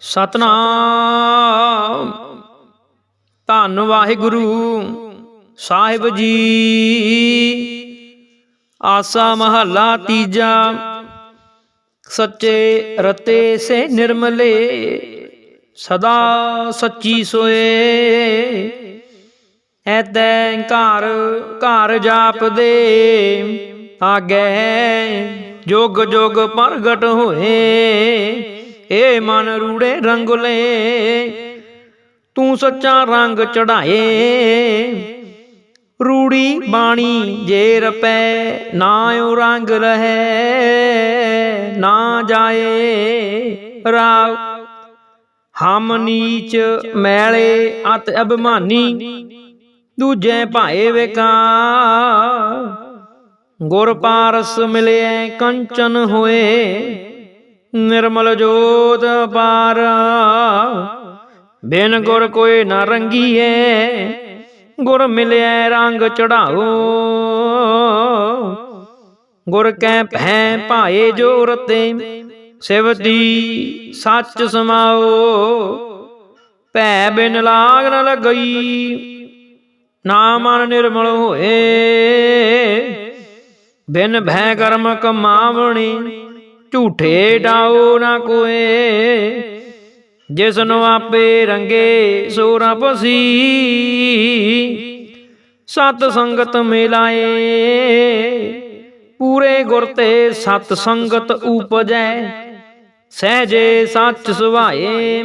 ਸਤਨਾਮ। ਧੰਨ ਵਾਹਿਗੁਰੂ, ਸਾਹਿਬ ਜੀ। ਆਸਾ ਮਹੱਲਾ ਤੀਜਾ। ਸੱਚੇ ਰਤੇ ਸੇ ਨਿਰਮਲੇ, ਸਦਾ ਸੱਚੀ ਸੋਏ। ਐਤੈ ਘਰ ਘਰ ਜਾਪਦੇ, ਆਗੇ ਜੋਗ ਜੋਗ ਪ੍ਰਗਟ ਹੋਏ। ਏ ਮਨ ਰੂੜੇ ਰੰਗ ਲੈ। ਤੂੰ ਸੱਚਾ ਰੰਗ ਚੜਾਏ। ਰੂੜੀ ਬਾਣੀ ਜੇ ਰਪੈ, ਨਾ ਉਹ ਰੰਗ ਰਹੇ, ਨਾ ਜਾਏ ਰਾਵ ਹਮ ਨੀਚ ਮੈਲੇ ਅਤ ਅਭਿਮਾਨੀ, ਦੂਜੇ ਭਾਏ ਵੇਕਾ ਗੁਰ ਪਾਰਸ ਮਿਲਿਐ ਕੰਚਨ ਹੋਏ। ਨਿਰਮਲ ਜੋਤ ਪਾਰ। ਬਿਨ ਗੁਰ ਕੋਈ ਨਾ ਰੰਗੀਏ, ਗੁਰ ਮਿਲਿਆ ਰੰਗ ਚੜਾਓ। ਗੁਰ ਕੈ ਭੈ ਭਾਏ ਜੋ ਰਤੇ ਸਿਵਦੀ ਸੱਚ ਸਮਾਓ। ਭੈ ਬਿਨ ਲਾਗ ਨ ਲਗਈ, ਨਾ ਮਨ ਨਿਰਮਲ ਹੋਏ। ਬਿਨ ਭੈ ਕਰਮ ਕਮਾਵਣੀ ਝੂਠੇ ਡਾਓ ਨਾ ਕੋਏ ਜਿਸ ਨੂੰ ਆਪੇ ਰੰਗੇ ਸੋ ਰਪਸੀ ਸਤ ਸੰਗਤ ਮਿਲਾਏ, ਪੂਰੇ ਗੁਰ ਤੇ ਸਤ ਸੰਗਤ ਉਪਜੈ। ਸਹਜੇ ਸੱਚ ਸੁਭਾਏ,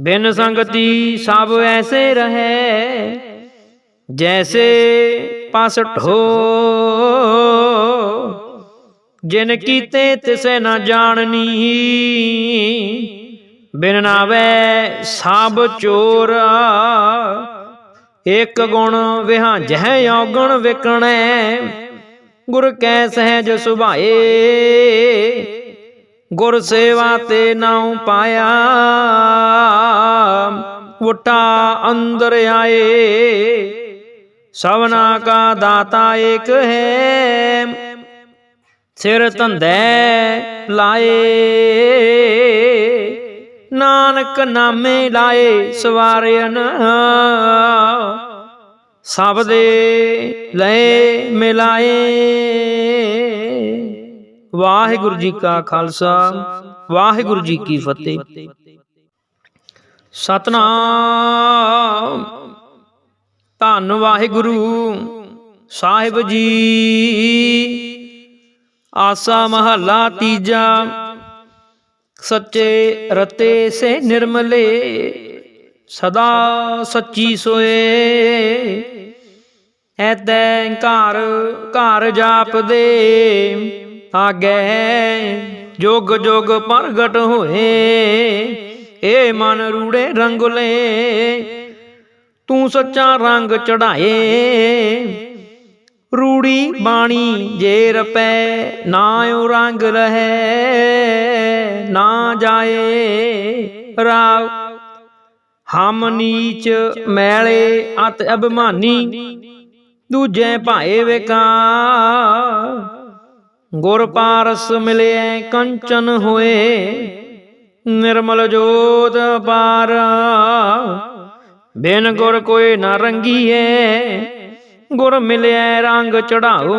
ਬਿਨ ਸੰਗਤੀ ਸਭ ਐਸੇ ਰਹੇ। ਜੈਸੇ ਪਸ ਜਿਨ ਕੀਤੇ ਤਿਸੈ ਨਾ ਜਾਣਨੀ। ਬਿਨ ਨਾਵੇ ਸਭ ਚੋਰ। ਇਕ ਗੁਣ ਵਿਹਾਜੈ ਔਗਣ ਵਿਕਣੈ। ਗੁਰ ਕੈ ਸਹਿਜ ਸੁਭਾਏ। ਗੁਰ ਸੇਵਾ ਤੇ ਨਾਉ ਪਾਇਆ। ਵਟਾ ਅੰਦਰ ਆਏ। ਸਭਨਾ ਕਾ ਦਾਤਾ ਏਕ ਹੈ। ਸਿਰ ਧੰਦੇ ਲਾਏ। ਨਾਨਕ ਨਾਮੇ ਲਾਏ ਸਵਾਰਿਆਨ। ਸਭ ਦੇ ਲਏ ਮਿਲਾਏ। ਵਾਹਿਗੁਰੂ ਜੀ ਕਾ ਖਾਲਸਾ, ਵਾਹਿਗੁਰੂ ਜੀ ਕੀ ਫਤਿਹ। ਸਤਨਾਮ। ਧੰਨ ਵਾਹਿਗੁਰੂ ਸਾਹਿਬ ਜੀ। ਆਸਾ ਮਹੱਲਾ ਤੀਜਾ। ਸੱਚੇ ਰਤੇ ਸੇ ਨਿਰਮਲੇ, ਸਦਾ ਸੱਚੀ ਸੋਏ। ਐਤੈ ਘਰ ਘਰ ਜਾਪਦੇ, ਆਗੇ ਜੋਗ ਜੋਗ ਪ੍ਰਗਟ ਹੋਏ। ਏ ਮਨ ਰੂੜੇ ਰੰਗਲੇ, ਤੂੰ ਸੱਚਾ ਰੰਗ ਚੜਾਏ। ਰੂੜੀ ਬਾਣੀ ਜੇ ਰਪੈ, ਨਾ ਉਹ ਰੰਗ ਰਹੇ, ਨਾ ਜਾਏ ਰਾਵ। ਹਮ ਨੀਚ ਮੈਲੇ ਅਤ ਅਭਿਮਾਨੀ, ਦੂਜੇ ਭਾਏ ਵੇਕਾ ਗੁਰ ਪਾਰਸ ਮਿਲਿਐ ਕੰਚਨ ਹੋਏ, ਨਿਰਮਲ ਜੋਤ ਪਾਰ। ਬਿਨ ਗੁਰ ਕੋਈ ਨਾ ਰੰਗੀਏ ਗੁਰ ਮਿਲਿਆ ਰੰਗ ਚੜਾਓ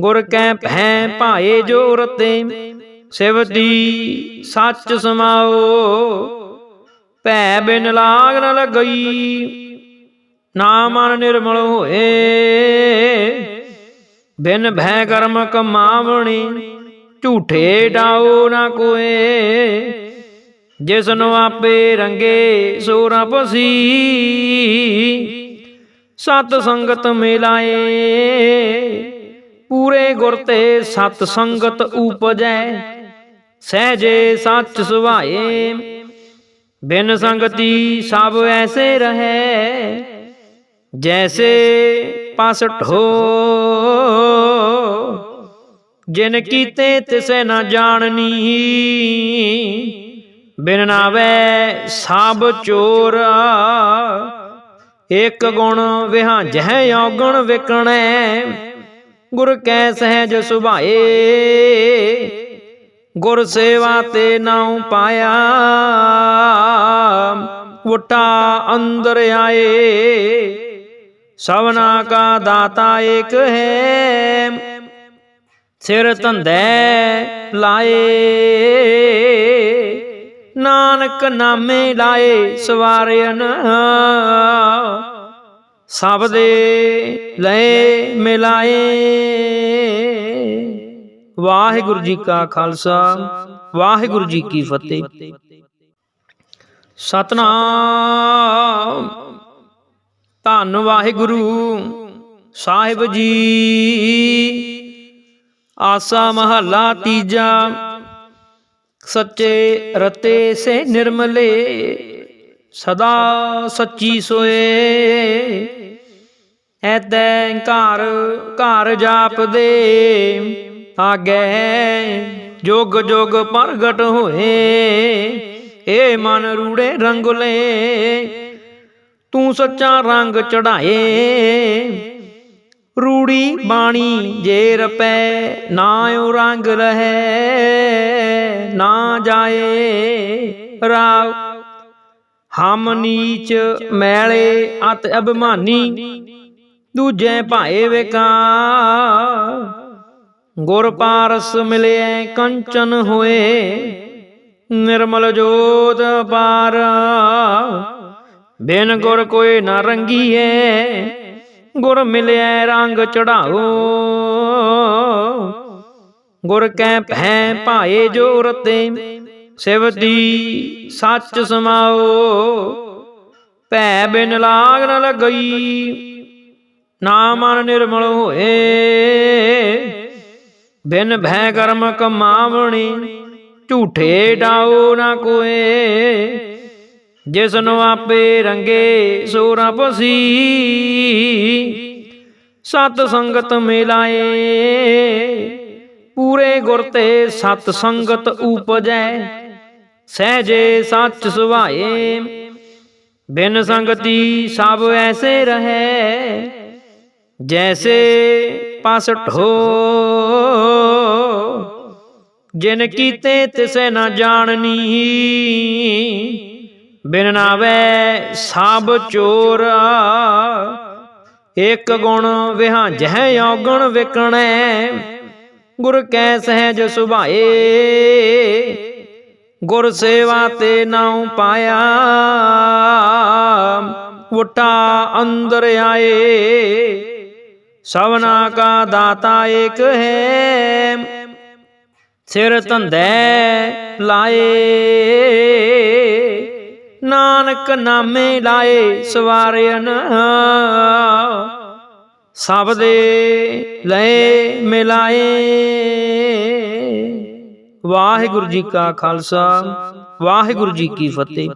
ਗੁਰ ਕੈ ਭੈ ਭਾਏ ਜੋ ਰਤੇ ਸਿਵਦੀ ਸੱਚ ਸਮਾਓ। ਭੈ ਬਿਨ ਲਾਗ ਨ ਲਗਈ, ਨਾ ਮਨ ਨਿਰਮਲ ਹੋਏ। ਬਿਨ ਭੈ ਕਰਮ ਕਮਾਵਣੀ, ਝੂਠੇ ਡਾਓ ਨਾ ਕੋਏ। ਜਿਸ ਨੂੰ ਆਪੇ ਰੰਗੇ ਸੋ ਰਪਸੀ ਸਤ ਸੰਗਤ ਮਿਲਾਏ, ਪੂਰੇ ਗੁਰ ਤੇ ਸਤ ਸੰਗਤ ਉਪਜੈ। ਸਹਜੇ ਸੱਚ ਸੁਭਾਏ, ਬਿਨ ਸੰਗਤੀ ਸਭ ਐਸੇ ਰਹੇ। ਜੈਸੇ ਪਸ ਢੋ, ਜਿਨ ਕੀਤੇ ਤਿਸੈ ਨਾ ਜਾਣਨੀ। ਬਿਨ ਨਾਵੇ ਸਭ ਚੋਰ। ਇਕ ਗੁਣ ਵਿਹਾਜੈ ਔਗਣ ਵਿਕਣੈ। ਗੁਰ ਕੈ ਸਹਿਜ ਸੁਭਾਏ। ਗੁਰ ਸੇਵਾ ਤੇ ਨਾਉ ਪਾਇਆ। ਉਟਾ ਅੰਦਰ ਆਏ। ਸਭਨਾ ਕਾ ਦਾਤਾ ਏਕ ਹੈ। ਸਿਰ ਧੰਦੇ ਲਾਏ। ਨਾਨਕ ਨਾਮੇ ਲਾਏ ਸਵਾਰਿਆਨ। ਸਭ ਦੇ ਲੈ ਮਿਲਾਏ। ਵਾਹਿਗੁਰੂ ਜੀ ਕਾ ਖਾਲਸਾ, ਵਾਹਿਗੁਰੂ ਜੀ ਕੀ ਫਤਿਹ। ਸਤਨਾਮ। ਧੰਨ ਵਾਹਿਗੁਰੂ ਸਾਹਿਬ ਜੀ। ਆਸਾ ਮਹੱਲਾ ਤੀਜਾ। ਸੱਚੇ ਰਤੇ ਸੇ ਨਿਰਮਲੇ, ਸਦਾ ਸੱਚੀ ਸੋਏ। ਐਦੈ ਘਰ ਘਰ ਜਾਪਦੇ, ਆਗੇ ਜੋਗ ਜੋਗ ਪ੍ਰਗਟ ਹੋਏ। ਏ ਮਨ ਰੂੜੇ ਰੰਗਲੇ, ਤੂੰ ਸੱਚਾ ਰੰਗ ਚੜਾਏ ਰੂੜੀ ਬਾਣੀ ਜੇ ਰਪੈ, ਨਾ ਰੰਗ ਰਹੇ। ਜਾਏ, ਰਾਵ। ਹਮ ਨੀਚ ਮੈਲੇ ਅਤ ਅਭਿਮਾਨੀ, ਦੂਜੇ ਭਾਏ ਵੇਕਾ ਗੁਰ ਪਾਰਸ ਮਿਲਿਆ ਕੰਚਨ ਹੋਏ, ਨਿਰਮਲ ਜੋਤ ਪਾਰ। ਬਿਨ ਗੁਰ ਕੋਈ ਨਾ ਰੰਗੀਏ ਗੁਰ ਮਿਲਿਆ ਰੰਗ ਚੜਾਓ। ਗੁਰ ਕੈ ਭੈ ਭਾਏ ਜੋ ਰਤੇ ਸਿਵਦੀ ਸੱਚ ਸਮਾਓ। ਭੈ ਬਿਨ ਲਾਗ ਨ ਲਗਈ ਨਾ ਮਨ ਨਿਰਮਲ ਹੋਏ। ਬਿਨ ਭੈ ਕਰਮ ਕਮਾਵਣੀ ਝੂਠੇ ਡਾਓ ਨਾ ਕੋਏ। ਜਿਸ ਨੂੰ ਆਪੇ ਰੰਗੇ ਸੋ ਨ ਪਸੀ ਸਤ ਸੰਗਤ ਮਿਲਾਏ। ਪੂਰੇ ਗੁਰ ਤੇ ਸਤ ਸੰਗਤ ਉਪਜੈ। ਸਹਜੇ ਸੱਚ ਸੁਭਾਏ। ਬਿਨ ਸੰਗਤੀ ਸਭ ਐਸੇ ਰਹੇ। ਜੈਸੇ ਪਸਠੋ ਜਿਨ ਕੀਤੇ ਤਿਸੇ ਨਾ ਜਾਣਨੀ। ਬਿਨ ਨਾਵੇ ਸਭ ਚੋਰ। ਇਕ ਗੁਣ ਵਿਹਾਂਜੈ ਔਗਣ ਵਿਕਣੈ। ਗੁਰ ਕੈ ਸਹਿਜ ਸੁਭਾਏ। ਗੁਰ ਸੇਵਾ ਤੇ ਨਾਉ ਪਾਇਆ। ਉਟਾ ਅੰਦਰ ਆਏ। ਸਭਨਾ ਕਾ ਦਾਤਾ ਏਕ ਹੈ। ਸਿਰ ਧੰਦੇ ਲਾਏ। ਨਾਨਕ ਨਾਮੇ ਲਾਏ ਸਵਾਰਿਆਨ ਸਭ ਦੇ ਲਏ ਮਿਲਾਏ। ਵਾਹਿਗੁਰੂ ਜੀ ਕਾ ਖਾਲਸਾ ਵਾਹਿਗੁਰੂ ਜੀ ਕੀ ਫਤਿਹ।